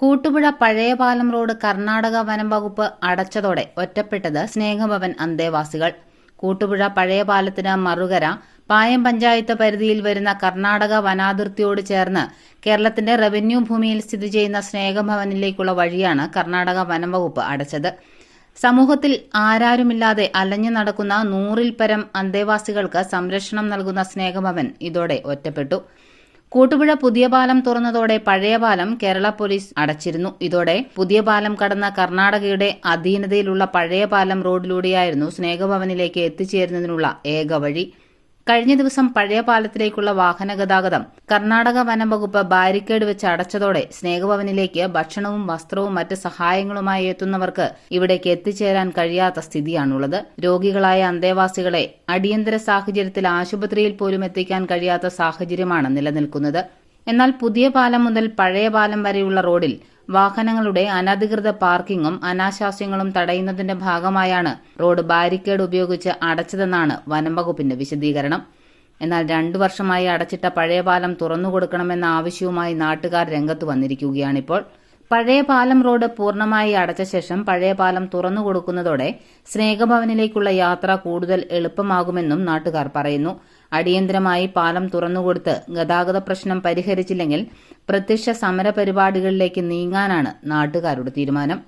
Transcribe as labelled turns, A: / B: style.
A: Koottupuzha പഴയപാലം road Karnataka വനം വകുപ്പ് അടച്ചതോടെ ഒറ്റപ്പെട്ടത് സ്നേഹഭവൻ അന്തേവാസികൾ. കൂട്ടുപുഴ പഴയ പാലത്തിന് മറുകര പായം പഞ്ചായത്ത് പരിധിയിൽ വരുന്ന കർണാടക വനാതിർത്തിയോട് ചേർന്ന് കേരളത്തിന്റെ റവന്യൂ ഭൂമിയിൽ സ്ഥിതി ചെയ്യുന്ന സ്നേഹഭവനിലേക്കുള്ള വഴിയാണ് കർണാടക വനം വകുപ്പ് അടച്ചത്. സമൂഹത്തിൽ ആരാരുമില്ലാതെ അലഞ്ഞു നടക്കുന്ന നൂറിൽ പരം അന്തേവാസികൾക്ക് സംരക്ഷണം നൽകുന്ന സ്നേഹഭവൻ ഇതോടെ ഒറ്റപ്പെട്ടു. കൂട്ടുപുഴ പുതിയ പാലം തുറന്നതോടെ പഴയ പാലം കേരള പോലീസ് അടച്ചിരുന്നു. ഇതോടെ പുതിയ പാലം കടന്ന കർണാടകയുടെ അധീനതയിലുള്ള പഴയ പാലം റോഡിലൂടെയായിരുന്നു സ്നേഹഭവനിലേക്ക് എത്തിച്ചേരുന്നതിനുള്ള ഏക വഴി. കഴിഞ്ഞ ദിവസം പഴയ പാലത്തിലേക്കുള്ള വാഹന ഗതാഗതം കർണാടക വനം വകുപ്പ് ബാരിക്കേഡ് വെച്ച് അടച്ചതോടെ സ്നേഹഭവനിലേക്ക് ഭക്ഷണവും വസ്ത്രവും മറ്റ് സഹായങ്ങളുമായി എത്തുന്നവർക്ക് ഇവിടേക്ക് എത്തിച്ചേരാൻ കഴിയാത്ത സ്ഥിതിയാണുള്ളത്. രോഗികളായ അന്തേവാസികളെ അടിയന്തര സാഹചര്യത്തിൽ ആശുപത്രിയിൽ പോലും എത്തിക്കാൻ കഴിയാത്ത സാഹചര്യമാണ് നിലനിൽക്കുന്നത്. എന്നാൽ പുതിയ പാലം മുതൽ പഴയ പാലം വരെയുള്ള റോഡിൽ വാഹനങ്ങളുടെ അനധികൃത പാർക്കിങ്ങും അനാശാസ്യങ്ങളും തടയുന്നതിന്റെ ഭാഗമായാണ് റോഡ് ബാരിക്കേഡ് ഉപയോഗിച്ച് അടച്ചതെന്നാണ് വനംവകുപ്പിന്റെ വിശദീകരണം. എന്നാൽ രണ്ടു വർഷമായി അടച്ചിട്ട പഴയ പാലം തുറന്നുകൊടുക്കണമെന്ന ആവശ്യവുമായി നാട്ടുകാർ രംഗത്ത് വന്നിരിക്കുകയാണിപ്പോൾ. പഴയ പാലം റോഡ് പൂർണമായി അടച്ച ശേഷം പഴയ പാലം തുറന്നുകൊടുക്കുന്നതോടെ സ്നേഹഭവനിലേക്കുള്ള യാത്ര കൂടുതൽ എളുപ്പമാകുമെന്നും നാട്ടുകാർ പറയുന്നു. അടിയന്തരമായി പാലം തുറന്നുകൊടുത്ത് ഗതാഗത പ്രശ്നം പരിഹരിച്ചില്ലെങ്കിൽ പ്രത്യക്ഷ സമരപരിപാടികളിലേക്ക് നീങ്ങാനാണ് നാട്ടുകാരുടെ തീരുമാനം.